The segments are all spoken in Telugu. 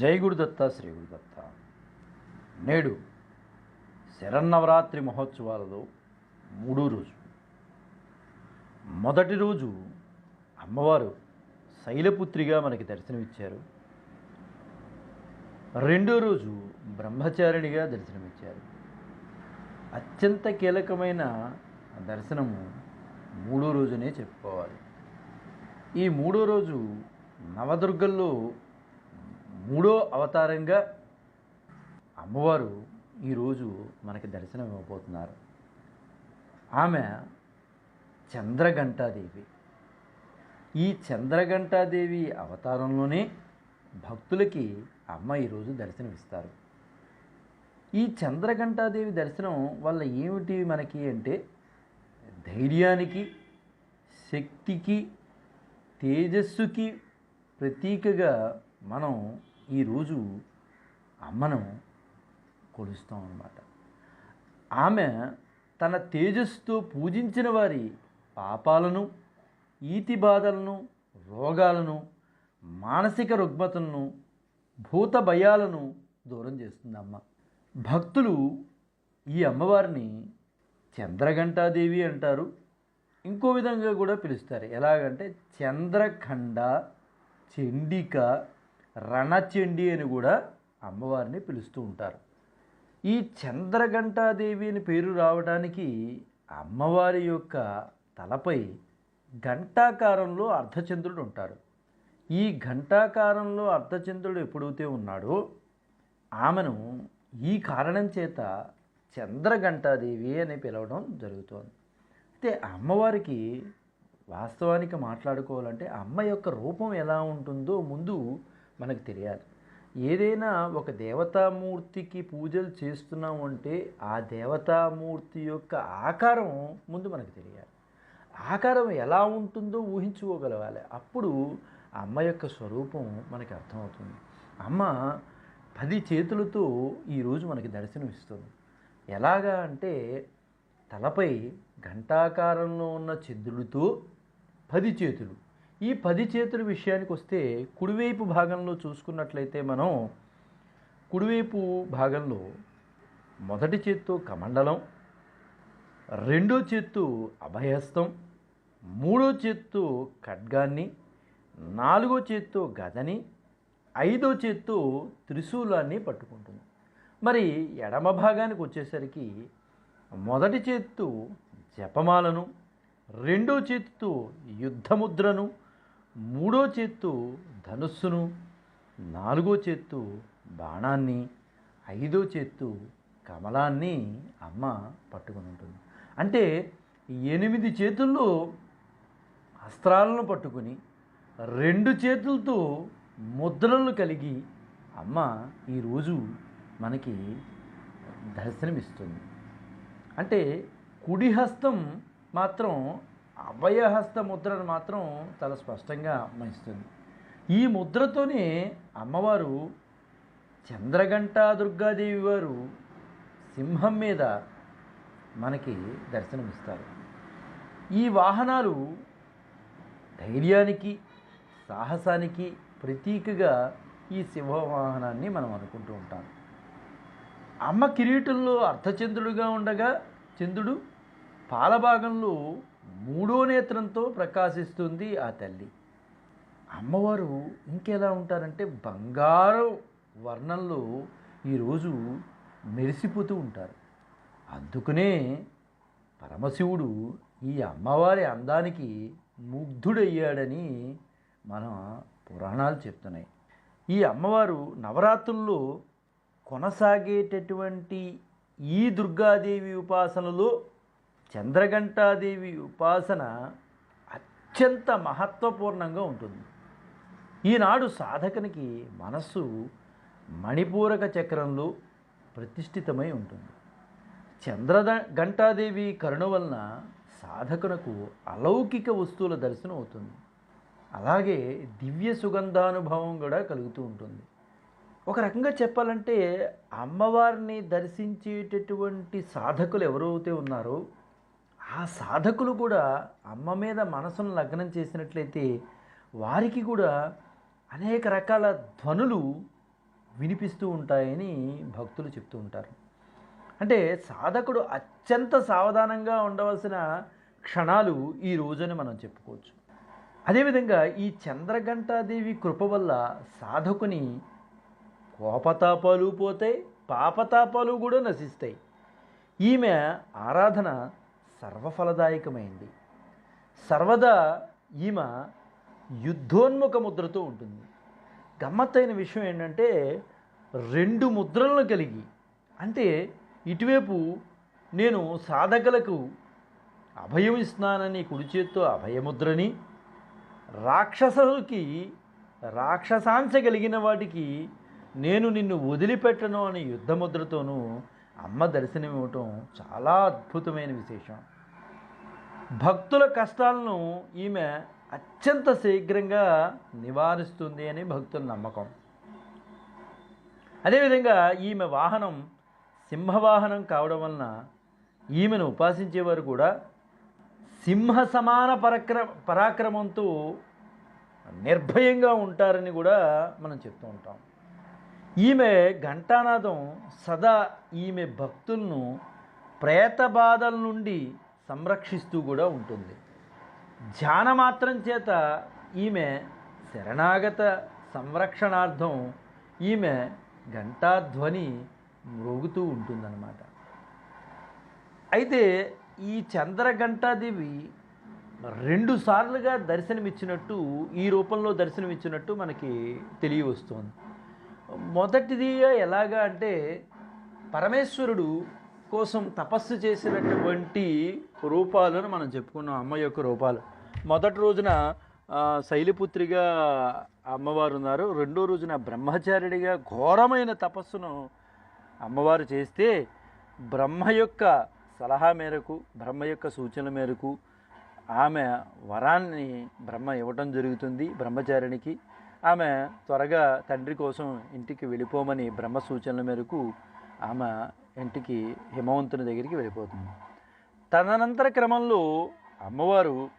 జై గురుదత్త శ్రీ గురుదత్త నేడు శరన్నవరాత్రి మహోత్సవాలలో మూడో రోజు. మొదటి రోజు అమ్మవారు శైలపుత్రిగా మనకి దర్శనమిచ్చారు. రెండో రోజు బ్రహ్మచారిణిగా దర్శనమిచ్చారు. అత్యంత కీలకమైన దర్శనము మూడో రోజునే చెప్పుకోవాలి. ఈ మూడో రోజు నవదుర్గల్లో మూడో అవతారంగా అమ్మవారు ఈరోజు మనకి దర్శనం ఇవ్వబోతున్నారు. ఆమె చంద్రఘంటాదేవి. ఈ చంద్రఘంటాదేవి అవతారంలోనే భక్తులకి అమ్మ ఈరోజు దర్శనమిస్తారు ఈ చంద్రఘంటాదేవి దర్శనం వల్ల ఏమిటి మనకి అంటే ధైర్యానికి శక్తికి తేజస్సుకి ప్రతీకగా మనం ఈరోజు అమ్మను కొలుస్తాం అన్నమాట. ఆమె తన తేజస్సుతో పూజించిన వారి పాపాలను ఈతి బాధలను రోగాలను మానసిక రుగ్మతలను భూత భయాలను దూరం చేస్తుంది అమ్మ. భక్తులు ఈ అమ్మవారిని చంద్రఘంటాదేవి అంటారు. ఇంకో విధంగా కూడా పిలుస్తారు. ఎలాగంటే చంద్రఖండ చండిక రణచండి అని కూడా అమ్మవారిని పిలుస్తూ ఉంటారు. ఈ చంద్రఘంటాదేవి అని పేరు రావడానికి అమ్మవారి యొక్క తలపై ఘంటాకారంలో అర్ధచంద్రుడు ఉంటారు. ఈ ఘంటాకారంలో అర్ధచంద్రుడు ఎప్పుడైతే ఉన్నాడో ఆమెను ఈ కారణం చేత చంద్రఘంటాదేవి అని పిలవడం జరుగుతోంది. అయితే అమ్మవారికి వాస్తవానికి మాట్లాడుకోవాలంటే అమ్మ యొక్క రూపం ఎలా ఉంటుందో ముందు మనకు తెలియాలి. ఏదైనా ఒక దేవతామూర్తికి పూజలు చేస్తున్నాం అంటే ఆ దేవతామూర్తి యొక్క ఆకారం ముందు మనకు తెలియాలి. ఆకారం ఎలా ఉంటుందో ఊహించుకోగలగాలి. అప్పుడు అమ్మ యొక్క స్వరూపం మనకి అర్థమవుతుంది. అమ్మ పది చేతులతో ఈరోజు మనకి దర్శనం ఇస్తుంది ఎలాగా అంటే తలపై ఘంటాకారంలో ఉన్న చంద్రుడితో పది చేతులు ఈ పది చేతుల విషయానికి వస్తే కుడివైపు భాగంలో చూసుకున్నట్లయితే మనం కుడివైపు భాగంలో మొదటి చేత్తో కమండలం రెండో చేత్తు అభయహస్తం మూడో చేత్తు ఖడ్గాన్ని నాలుగో చేత్తో గదని ఐదో చేత్తో త్రిశూలాన్ని పట్టుకుంటుంది. మరి ఎడమ భాగానికి వచ్చేసరికి మొదటి చేత్తు జపమాలను రెండో చేతితో యుద్ధముద్రను మూడో చేత్తో ధనుస్సును నాలుగో చేత్తో బాణాన్ని ఐదో చేత్తో కమలాన్ని అమ్మ పట్టుకుని ఉంటుంది అంటే ఎనిమిది చేతుల్లో అస్త్రాలను పట్టుకుని రెండు చేతులతో ముద్రలను కలిగి అమ్మ ఈరోజు మనకి దర్శనమిస్తుంది. అంటే కుడి హస్తం మాత్రం అభయహస్త ముద్రను మాత్రం చాలా స్పష్టంగా అమ్మయిస్తుంది. ఈ ముద్రతోనే అమ్మవారు చంద్రగంటా దుర్గాదేవి వారు సింహం మీద మనకి దర్శనమిస్తారు. ఈ వాహనాలు ధైర్యానికి సాహసానికి ప్రతీకగా ఈ సింహవాహనాన్ని మనం అనుకుంటూ ఉంటాం. అమ్మ కిరీటంలో అర్ధచంద్రుడుగా ఉండగా చంద్రుడు పాలభాగంలో మూడో నేత్రంతో ప్రకాశిస్తుంది ఆ తల్లి. అమ్మవారు ఇంకెలా ఉంటారంటే బంగారు వర్ణంలో ఈరోజు మెరిసిపోతూ ఉంటారు. అందుకనే పరమశివుడు ఈ అమ్మవారి అందానికి ముగ్ధుడయ్యాడని మన పురాణాలు చెప్తున్నాయి. ఈ అమ్మవారు నవరాత్రుల్లో కొనసాగేటటువంటి ఈ దుర్గాదేవి ఉపాసనలో చంద్రఘంటాదేవి ఉపాసన అత్యంత మహత్వపూర్ణంగా ఉంటుంది. ఈనాడు సాధకునికి మనస్సు మణిపూరక చక్రంలో ప్రతిష్ఠితమై ఉంటుంది. చంద్రద ఘంటాదేవి కరుణ వలన సాధకునకు అలౌకిక వస్తువుల దర్శనం అవుతుంది. అలాగే దివ్య సుగంధానుభవం కూడా కలుగుతూ ఉంటుంది. ఒక రకంగా చెప్పాలంటే అమ్మవారిని దర్శించేటటువంటి సాధకులు ఎవరైతే ఉన్నారో ఆ సాధకులు కూడా అమ్మ మీద మనసును లగ్నం చేసినట్లయితే వారికి కూడా అనేక రకాల ధ్వనులు వినిపిస్తూ ఉంటాయని భక్తులు చెప్తూ ఉంటారు. అంటే సాధకుడు అత్యంత సావధానంగా ఉండవలసిన క్షణాలు ఈ రోజుని మనం చెప్పుకోవచ్చు. అదేవిధంగా ఈ చంద్రఘంటాదేవి కృప వల్ల సాధకుని కోపతాపాలు పోతాయి పాపతాపాలు కూడా నశిస్తాయి. ఈమె ఆరాధన సర్వఫలదాయకమైంది. సర్వదా ఈమె యుద్ధోన్ముఖ ముద్రతో ఉంటుంది. గమ్మత్తైన విషయం ఏంటంటే రెండు ముద్రలను కలిగి అంటే ఇటువైపు నేను సాధకులకు అభయం ఇస్తున్నానని కుడి చేత్తో అభయముద్రని రాక్షసులకి రాక్షసాంశ కలిగిన వాటికి నేను నిన్ను వదిలిపెట్టను అనే యుద్ధముద్రతోనూ అమ్మ దర్శనం ఇవ్వటం చాలా అద్భుతమైన విశేషం. భక్తుల కష్టాలను ఈమె అత్యంత శీఘ్రంగా నివారిస్తుంది అని భక్తుల నమ్మకం. అదేవిధంగా ఈమె వాహనం సింహవాహనం కావడం వలన ఈమెను ఉపాసించేవారు కూడా సింహ సమాన పరక్ర పరాక్రమంతో నిర్భయంగా ఉంటారని కూడా మనం చెప్తూ ఉంటాం. ఈమె ఘంటానాదం సదా ఈమె భక్తులను ప్రేత బాధల నుండి సంరక్షిస్తూ కూడా ఉంటుంది. ధ్యాన మాత్రం చేత ఈమె శరణాగత సంరక్షణార్థం ఈమె ఘంటాధ్వని మ్రోగుతూ ఉంటుందన్నమాట. అయితే ఈ చంద్రఘంటాదేవి రెండు సార్లుగా దర్శనమిచ్చినట్టు ఈ రూపంలో దర్శనమిచ్చినట్టు మనకి తెలియవస్తోంది. మొదటిదిగా ఎలాగా అంటే పరమేశ్వరుడు కోసం తపస్సు చేసినటువంటి రూపాలను మనం చెప్పుకున్నాం అమ్మ యొక్క రూపాలు. మొదటి రోజున శైలిపుత్రిగా అమ్మవారు ఉన్నారు. రెండో రోజున బ్రహ్మచారిడిగా ఘోరమైన తపస్సును అమ్మవారు చేస్తే బ్రహ్మ యొక్క సలహా మేరకు బ్రహ్మ యొక్క సూచనల మేరకు ఆమె వరాన్ని బ్రహ్మ ఇవ్వటం జరుగుతుంది బ్రహ్మచారిణికి. ఆమె త్వరగా తండ్రి కోసం ఇంటికి వెళ్ళిపోమని బ్రహ్మ సూచనల మేరకు ఆమె ఇంటికి హిమవంతుని దగ్గరికి వెళ్ళిపోతుంది. తదనంతర క్రమంలో అమ్మవారు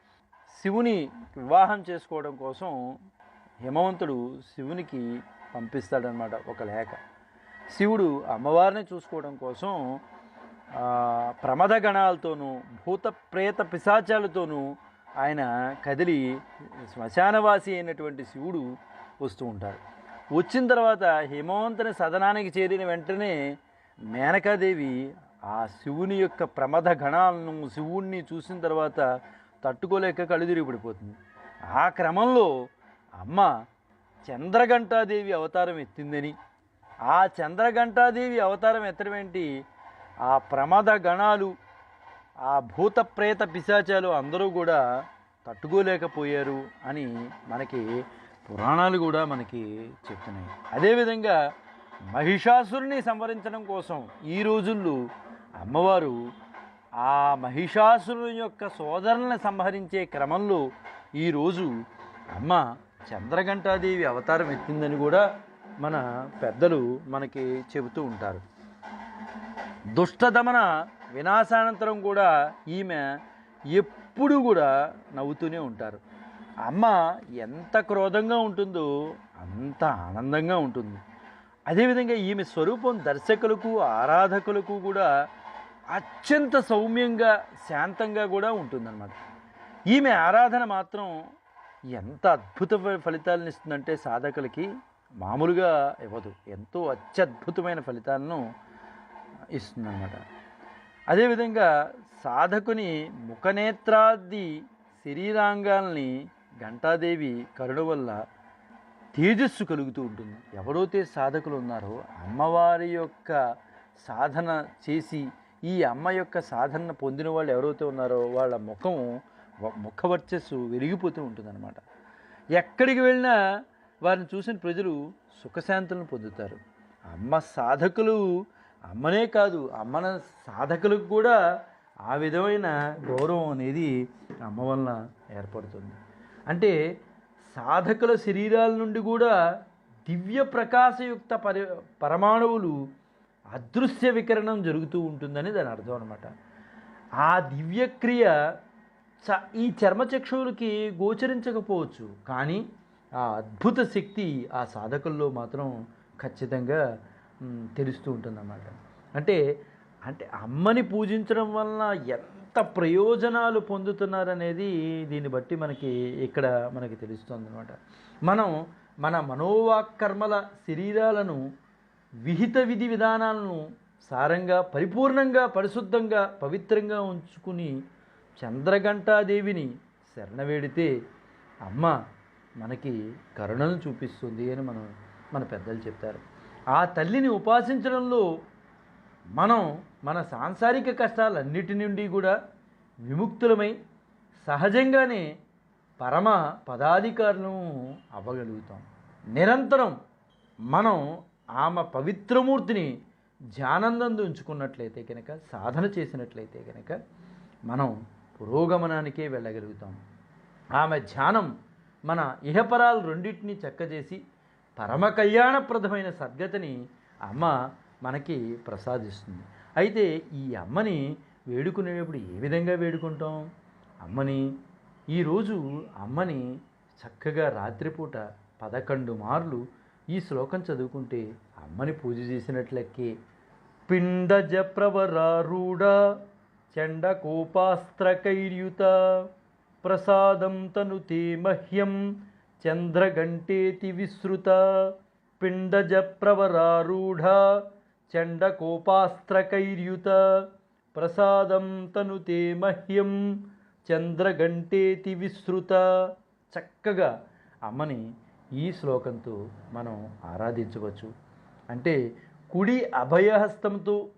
శివుని వివాహం చేసుకోవడం కోసం హిమవంతుడు శివునికి పంపిస్తాడనమాట ఒక లేఖ. శివుడు అమ్మవారిని చూసుకోవడం కోసం ప్రమద గణాలతోనూ భూత ప్రేత పిశాచాలతోనూ ఆయన కదిలి శ్మశానవాసి అయినటువంటి శివుడు వస్తూ ఉంటాడు. వచ్చిన తర్వాత హిమవంతుని సదనానికి చేరిన వెంటనే మేనకాదేవి ఆ శివుని యొక్క ప్రమద గణాలను శివుణ్ణి చూసిన తర్వాత తట్టుకోలేక కళ్ళు తిరిగి పడిపోతుంది. ఆ క్రమంలో అమ్మ చంద్రఘంటాదేవి అవతారం ఎత్తిందని ఆ చంద్రఘంటాదేవి అవతారం ఎత్తడమేంటి ఆ ప్రమద గణాలు ఆ భూత ప్రేత పిశాచాలు అందరూ కూడా తట్టుకోలేకపోయారు అని మనకి పురాణాలు కూడా మనకి చెప్తున్నాయి. అదేవిధంగా మహిషాసురుని సంవరించడం కోసం ఈ రోజుల్లో అమ్మవారు ఆ మహిషాసురుని యొక్క సోదరులను సంహరించే క్రమంలో ఈరోజు అమ్మ చంద్రఘంటాదేవి అవతారం ఎత్తిందని కూడా మన పెద్దలు మనకి చెబుతూ ఉంటారు. దుష్టదమన వినాశానంతరం కూడా ఈమె ఎప్పుడు కూడా నవ్వుతూనే ఉంటారు. అమ్మ ఎంత క్రోధంగా ఉంటుందో అంత ఆనందంగా ఉంటుంది. అదేవిధంగా ఈమె స్వరూపం దర్శకులకు ఆరాధకులకు కూడా అత్యంత సౌమ్యంగా శాంతంగా కూడా ఉంటుందన్నమాట. ఈమె ఆరాధన మాత్రం ఎంత అద్భుత ఫలితాలను ఇస్తుందంటే సాధకులకి మామూలుగా ఇవ్వదు. ఎంతో అత్యద్భుతమైన ఫలితాలను ఇస్తుందన్నమాట. అదేవిధంగా సాధకుని ముఖనేత్రాది శరీరాంగాల్ని ఘంటాదేవి కరుణ వల్ల తేజస్సు కలుగుతూ ఉంటుంది. ఎవరైతే సాధకులు ఉన్నారో అమ్మవారి యొక్క సాధన చేసి ఈ అమ్మ యొక్క సాధన పొందిన వాళ్ళు ఎవరైతే ఉన్నారో వాళ్ళ ముఖం ముఖ వర్చస్సు వెలిగిపోతూ ఉంటుందన్నమాట. ఎక్కడికి వెళ్ళినా వారిని చూసిన ప్రజలు సుఖశాంతులను పొందుతారు. అమ్మ సాధకులు అమ్మనే కాదు అమ్మన సాధకులకు కూడా ఆ విధమైన గౌరవం అనేది అమ్మ వలన ఏర్పడుతుంది. అంటే సాధకుల శరీరాల నుండి కూడా దివ్య ప్రకాశయుక్త పరి పరమాణువులు అదృశ్య వికరణం జరుగుతూ ఉంటుందని దాని అర్థం అనమాట ఆ దివ్యక్రియ చ ఈ చర్మచక్షువులకి గోచరించకపోవచ్చు. కానీ ఆ అద్భుత శక్తి ఆ సాధకుల్లో మాత్రం ఖచ్చితంగా తెలుస్తూ ఉంటుందన్నమాట. అంటే అంటే అమ్మని పూజించడం వలన ఎంత ప్రయోజనాలు పొందుతున్నారనేది దీన్ని బట్టి మనకి ఇక్కడ మనకి తెలుస్తుంది అనమాట మనం మన మనోవాకర్మల శరీరాలను విహిత విధి విధానాలను సారంగా పరిపూర్ణంగా పరిశుద్ధంగా పవిత్రంగా ఉంచుకుని చంద్రఘంటాదేవిని శరణవేడితే అమ్మ మనకి కరుణను చూపిస్తుంది అని మనం మన పెద్దలు చెప్తారు. ఆ తల్లిని ఉపాసించడంలో మనం మన సాంసారిక కష్టాలన్నిటి నుండి కూడా విముక్తులమై సహజంగానే పరమ పదాధికారులను అవ్వగలుగుతాం. నిరంతరం మనం ఆమె పవిత్రమూర్తిని ధ్యానందందు ఉంచుకున్నట్లయితే కనుక సాధన చేసినట్లయితే కనుక మనం పురోగమనానికే వెళ్ళగలుగుతాం. ఆమె ధ్యానం మన ఇహపరాలు రెండింటినీ చక్కజేసి పరమ కళ్యాణప్రదమైన సద్గతిని అమ్మ మనకి ప్రసాదిస్తుంది. అయితే ఈ అమ్మని వేడుకునేటప్పుడు ఏ విధంగా వేడుకుంటాం? అమ్మని ఈరోజు అమ్మని చక్కగా రాత్రిపూట పదకొండు మార్లు ఈ శ్లోకం చదువుకుంటే అమ్మని పూజ చేసినట్లెక్కే. పిండజ ప్రవరారూఢ చండకోపాస్త్రకైర్యుత ప్రసాదం తనుతే మహ్యం చంద్రగంటేతి విశ్రుత పిండజ ప్రవరారూఢ చండకోపాస్త్రకైర్యుత ప్రసాదం తనుతే మహ్యం చంద్రగంటేతి విశ్రుత చక్కగా అమ్మని ఈ శ్లోకంతో మనం ఆరాధించవచ్చు. అంటే కుడి అభయహస్తంతో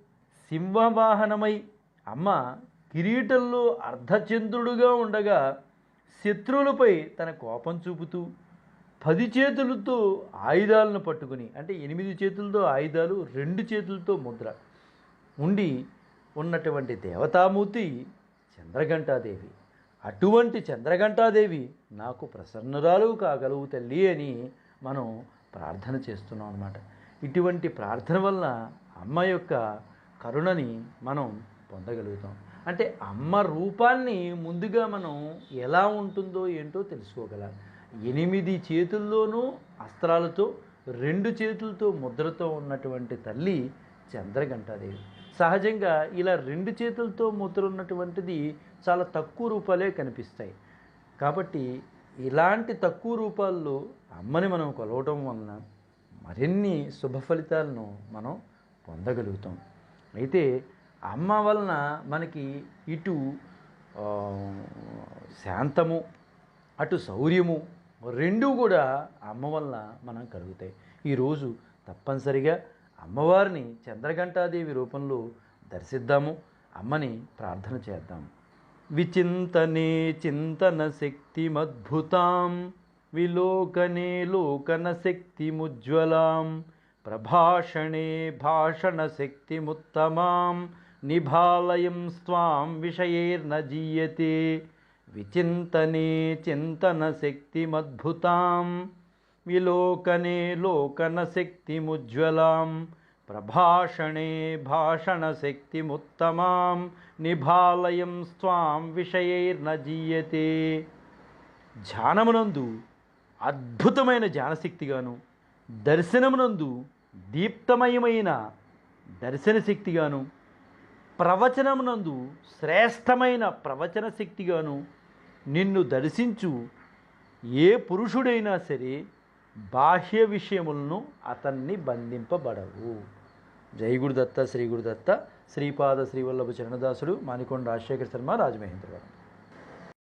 సింహవాహనమై అమ్మ కిరీటంలో అర్ధచంద్రుడుగా ఉండగా శత్రువులపై తన కోపం చూపుతూ పది చేతులతో ఆయుధాలను పట్టుకుని అంటే ఎనిమిది చేతులతో ఆయుధాలు రెండు చేతులతో ముద్ర ఉండి ఉన్నటువంటి దేవతామూర్తి చంద్రఘంటాదేవి. అటువంటి చంద్రఘంటాదేవి నాకు ప్రసన్నురాలు కాగలవు తల్లి అని మనం ప్రార్థన చేస్తున్నాం అన్నమాట. ఇటువంటి ప్రార్థన వల్ల అమ్మ యొక్క కరుణని మనం పొందగలుగుతాం. అంటే అమ్మ రూపాన్ని ముందుగా మనం ఎలా ఉంటుందో ఏంటో తెలుసుకోగలం ఎనిమిది చేతుల్లోనూ అస్త్రాలతో రెండు చేతులతో ముద్రతో ఉన్నటువంటి తల్లి చంద్రఘంటాదేవి. సహజంగా ఇలా రెండు చేతులతో ముద్ర ఉన్నటువంటిది చాలా తక్కువ రూపాలే కనిపిస్తాయి. కాబట్టి ఇలాంటి తక్కువ రూపాల్లో అమ్మని మనం కొలవటం వలన మరిన్ని శుభ ఫలితాలను మనం పొందగలుగుతాం. అయితే అమ్మ వలన మనకి ఇటు శాంతము అటు శౌర్యము రెండూ కూడా అమ్మ వలన మనం కలుగుతాయి. ఈరోజు తప్పనిసరిగా అమ్మవారిని చంద్రఘంటాదేవి రూపంలో దర్శిద్దాము. అమ్మని ప్రార్థన చేద్దాం. విచింతనే చింతన శక్తిమద్భుతాం విలోకనే లోకన శక్తిముజ్వలాం ప్రభాషణే భాషణ శక్తిముత్తమాం నిభాలయం స్వాం విషయైర్న జీయతే. విచింతనే చింతన శక్తిమద్భుతాం విలోకనే లోకన శక్తిముజ్వలాం ప్రభాషణే భాషణ శక్తిముత్తమాం నిభాలయం స్వాం విషయైర్న జీయతే. ధ్యానమునందు అద్భుతమైన ధ్యానశక్తిగాను దర్శనమునందు దీప్తమయమైన దర్శనశక్తిగాను ప్రవచనమునందు శ్రేష్టమైన ప్రవచన శక్తిగాను నిన్ను దర్శించు ఏ పురుషుడైనా సరే బాహ్య విషయములను అతన్ని బంధింపబడవు. జై గురుదత్త శ్రీ గురుదత్త శ్రీపాద శ్రీవల్లభ చరణదాసుడు మానికొండ రాజశేఖర శర్మ రాజమహేంద్రవరం.